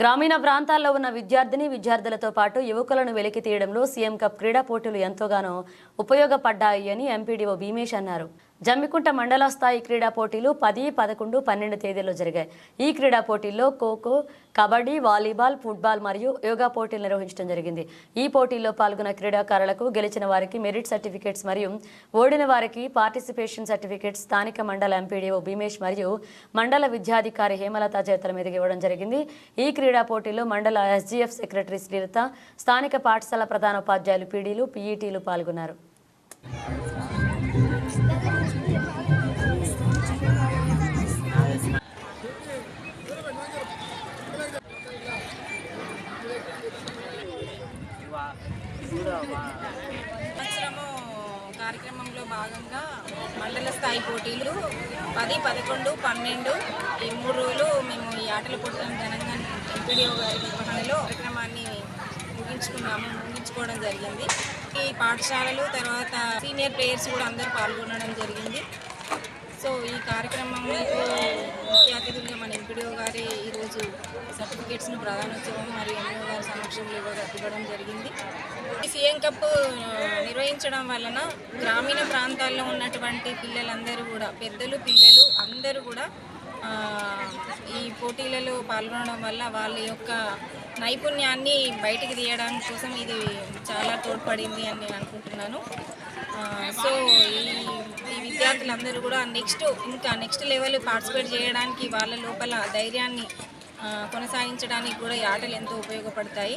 గ్రామీణ ప్రాంతాల్లో ఉన్న విద్యార్థిని విద్యార్థులతో పాటు యువకులను వెలికి తీయడంలో సీఎం కప్ క్రీడా పోటీలు ఎంతోగానో ఉపయోగపడ్డాయి అని ఎంపీడీఓ భీమేష్ అన్నారు. జమ్మికుంట మండల స్థాయి క్రీడా పోటీలు పది పదకొండు పన్నెండు తేదీల్లో జరిగాయి. ఈ క్రీడా పోటీల్లో ఖోఖో కబడ్డీ వాలీబాల్ ఫుట్బాల్ మరియు యోగా పోటీలు నిర్వహించడం జరిగింది. ఈ పోటీల్లో పాల్గొన్న క్రీడాకారులకు గెలిచిన వారికి మెరిట్ సర్టిఫికేట్స్ మరియు ఓడిన వారికి పార్టిసిపేషన్ సర్టిఫికేట్స్ స్థానిక మండల ఎంపీడీఓ భీమేష్ మరియు మండల విద్యాధికారి హేమలత చేతుల మీదకి ఇవ్వడం జరిగింది. ఈ క్రీడా క్రీడా పోటీలో మండల ఎస్జీఎఫ్ సెక్రటరీ శ్రీలత స్థానిక పాఠశాల ప్రధానోపాధ్యాయులు పీడీలు పీఈటీలు పాల్గొన్నారు. కార్యక్రమంలో భాగంగా మండల స్థాయి పోటీలు పది పదకొండు పన్నెండు ఈ మూడు రోజులు మేము ఈ ఘనంగా ఎంపీడీఓ గారి నిర్వహణలో కార్యక్రమాన్ని ముగించుకున్నాము ముగించుకోవడం జరిగింది. ఈ పాఠశాలలు తర్వాత సీనియర్ ప్లేయర్స్ కూడా అందరూ పాల్గొనడం జరిగింది. సో ఈ కార్యక్రమంలో ముఖ్య అతిథులుగా మన ఎంపీడీఓ గారి ఈరోజు సర్టిఫికేట్స్ను ప్రధానోత్సవం మరియు ఎంఈఓ గారి సమక్షంలో ఇవ్వడం జరిగింది. ఈ సీఎం కప్ నిర్వహించడం వలన గ్రామీణ ప్రాంతాల్లో ఉన్నటువంటి పిల్లలందరూ కూడా పెద్దలు పిల్లలు అందరూ కూడా ఈ పోటీలలో పాల్గొనడం వల్ల వాళ్ళ యొక్క నైపుణ్యాన్ని బయటికి తీయడానికి కోసం ఇది చాలా తోడ్పడింది అని నేను అనుకుంటున్నాను. సో ఈ ఈ విద్యార్థులందరూ కూడా నెక్స్ట్ ఇంకా నెక్స్ట్ లెవెల్ పార్టిసిపేట్ చేయడానికి వాళ్ళ లోపల ధైర్యాన్ని కొనసాగించడానికి కూడా ఈ ఆటలు ఎంతో ఉపయోగపడతాయి.